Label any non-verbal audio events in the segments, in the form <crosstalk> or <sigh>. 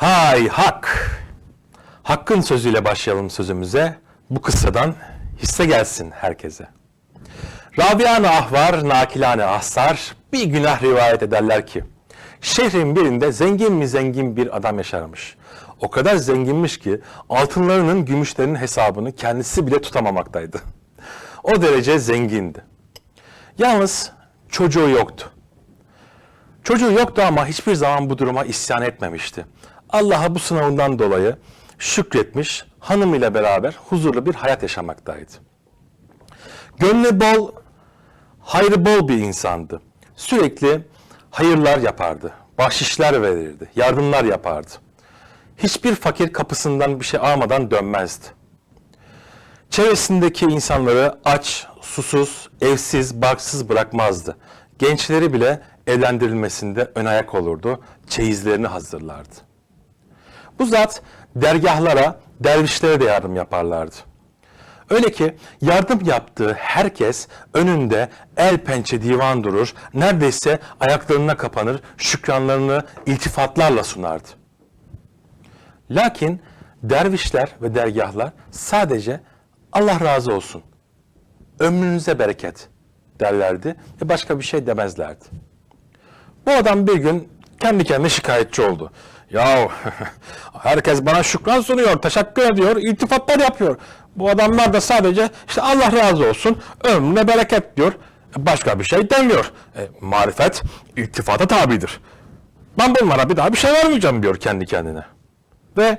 Hay hak. Hakkın sözüyle başlayalım sözümüze. Bu kıssadan hisse gelsin herkese. Rabian ahvar, nakilane ahsar bir günah rivayet ederler ki şehrin birinde zengin mi zengin bir adam yaşarmış. O kadar zenginmiş ki altınlarının, gümüşlerinin hesabını kendisi bile tutamamaktaydı. O derece zengindi. Yalnız çocuğu yoktu. Çocuğu yoktu ama hiçbir zaman bu duruma isyan etmemişti. Allah'a bu sınavından dolayı şükretmiş, hanımıyla beraber huzurlu bir hayat yaşamaktaydı. Gönlü bol, hayrı bol bir insandı. Sürekli hayırlar yapardı, bahşişler verirdi, yardımlar yapardı. Hiçbir fakir kapısından bir şey almadan dönmezdi. Çevresindeki insanları aç, susuz, evsiz, barksız bırakmazdı. Gençleri bile evlendirilmesinde ön ayak olurdu, çeyizlerini hazırlardı. Bu zat dergahlara, dervişlere de yardım yaparlardı. Öyle ki yardım yaptığı herkes önünde el pençe divan durur, neredeyse ayaklarına kapanır, şükranlarını iltifatlarla sunardı. Lakin dervişler ve dergahlar sadece Allah razı olsun, ömrünüze bereket derlerdi ve başka bir şey demezlerdi. Bu adam bir gün kendi kendine şikayetçi oldu. Ya <laughs> herkes bana şükran sunuyor, teşekkür ediyor, iltifatlar yapıyor. Bu adamlar da sadece işte Allah razı olsun, ömrüne bereket diyor. Başka bir şey demiyor. E, marifet iltifata tabidir. Ben bunlara bir daha bir şey vermeyeceğim diyor kendi kendine. Ve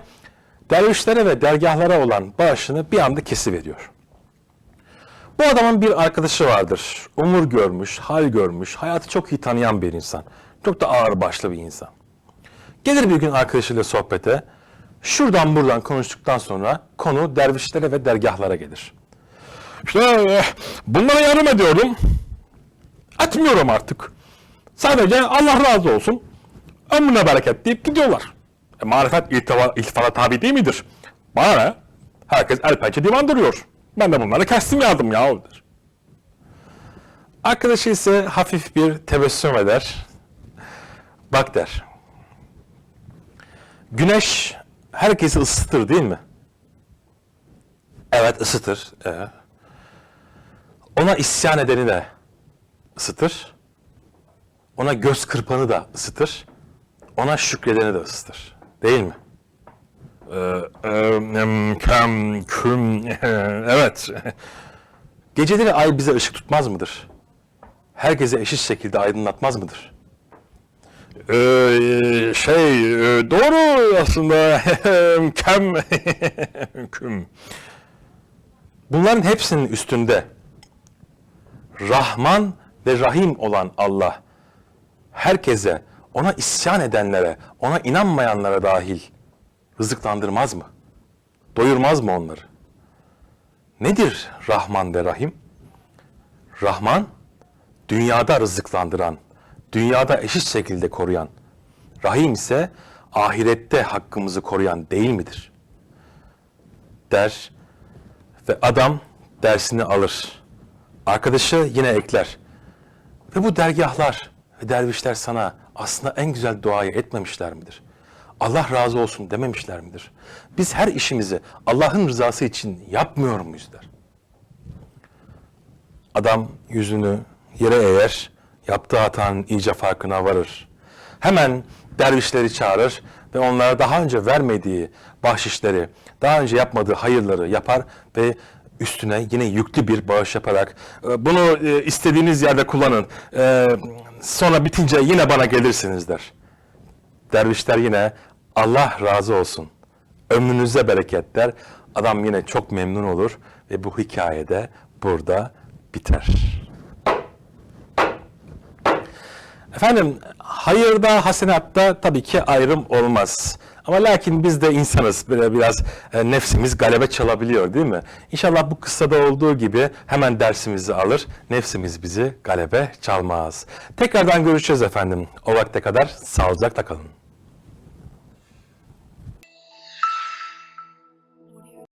dervişlere ve dergahlara olan bağışını bir anda kesiveriyor. Bu adamın bir arkadaşı vardır. Umur görmüş, hal görmüş, hayatı çok iyi tanıyan bir insan. Çok da ağır başlı bir insan. Gelir bir gün arkadaşıyla sohbete. Şuradan buradan konuştuktan sonra konu dervişlere ve dergahlara gelir. İşte eh, bunlara yardım ediyorum. Etmiyorum artık. Sadece Allah razı olsun. Ömrüne bereket deyip gidiyorlar. E, marifet iltifa, iltifata tabi değil midir? Bana ne? Herkes el pençe divan duruyor. Ben de bunları kestim yardım ya. Arkadaşı ise hafif bir tebessüm eder. Bak der. Güneş herkesi ısıtır değil mi? Evet ısıtır. Ee, ona isyan edeni de ısıtır. Ona göz kırpanı da ısıtır. Ona şükredeni de ısıtır. Değil mi? E, kem, küm, <laughs> evet. Geceleri ay bize ışık tutmaz mıdır? Herkese eşit şekilde aydınlatmaz mıdır? Ee, şey e, doğru aslında <laughs> kem <laughs> küm. Bunların hepsinin üstünde Rahman ve Rahim olan Allah herkese, ona isyan edenlere, ona inanmayanlara dahil rızıklandırmaz mı? Doyurmaz mı onları? Nedir Rahman ve Rahim? Rahman, dünyada rızıklandıran, dünyada eşit şekilde koruyan. Rahim ise ahirette hakkımızı koruyan değil midir? Der ve adam dersini alır. Arkadaşı yine ekler. Ve bu dergahlar ve dervişler sana aslında en güzel duayı etmemişler midir? Allah razı olsun dememişler midir? Biz her işimizi Allah'ın rızası için yapmıyor muyuz der. Adam yüzünü yere eğer, yaptığı hatanın iyice farkına varır. Hemen dervişleri çağırır ve onlara daha önce vermediği bahşişleri, daha önce yapmadığı hayırları yapar ve üstüne yine yüklü bir bağış yaparak "E, bunu e, istediğiniz yerde kullanın. E, Sonra bitince yine bana gelirsiniz der. Dervişler yine Allah razı olsun. Ömrünüze bereket der. Adam yine çok memnun olur ve bu hikayede burada biter. Efendim hayırda hasenatta tabii ki ayrım olmaz. Ama lakin biz de insanız. Böyle biraz e, nefsimiz galebe çalabiliyor değil mi? İnşallah bu kıssada olduğu gibi hemen dersimizi alır. Nefsimiz bizi galebe çalmaz. Tekrardan görüşeceğiz efendim. O vakte kadar sağlıcakla kalın.